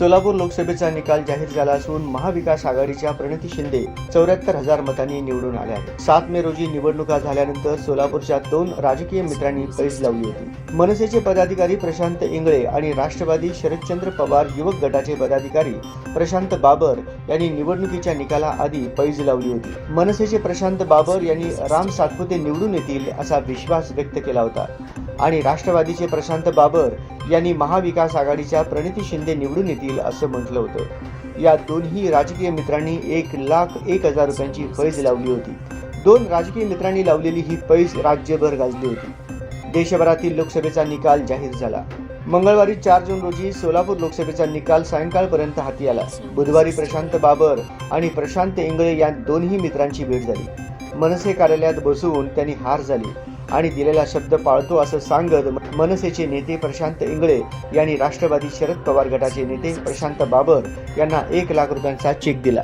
सोलापूर लोकसभेचा निकाल जाहीर झाला असून महाविकास आघाडीच्या प्रणिती शिंदे चौऱ्याहत्तर हजार मतांनी निवडून आल्या सात मे रोजी निवडणुका झाल्यानंतर सोलापूरच्या दोन राजकीय मित्रांनी पैज लावली होती. मनसेचे पदाधिकारी प्रशांत इंगळे आणि राष्ट्रवादी शरदचंद्र पवार युवक गटाचे पदाधिकारी प्रशांत बाबर यांनी निवडणुकीच्या निकालाआधी पैज लावली होती. मनसेचे प्रशांत बाबर यांनी राम सातपुते निवडून येतील असा विश्वास व्यक्त केला होता. आणि राष्ट्रवादीचे प्रशांत बाबर यांनी महाविकास आघाडीच्या प्रणिती शिंदे निवडून येतील असं म्हटलं होतं. या दोन्ही राजकीय मित्रांनी एक लाख एक हजार रुपयांची फैज लावली होती. दोन राजकीय मित्रांनी लावलेली ही पैज राज्यभर गाजली होती. देशभरातील लोकसभेचा निकाल जाहीर झाला. मंगळवारी चार जून रोजी सोलापूर लोकसभेचा निकाल सायंकाळपर्यंत हाती आला. बुधवारी प्रशांत बाबर आणि प्रशांत इंगळे या दोन्ही मित्रांची भेट झाली. मनसे कार्यालयात बसून त्यांनी हार झाली आणि दिलेला शब्द पाळतो असं सांगत मनसेचे नेते प्रशांत इंगळे यांनी राष्ट्रवादी शरद पवार गटाचे नेते प्रशांत बाबर यांना एक लाख रुपयांचा चेक दिला.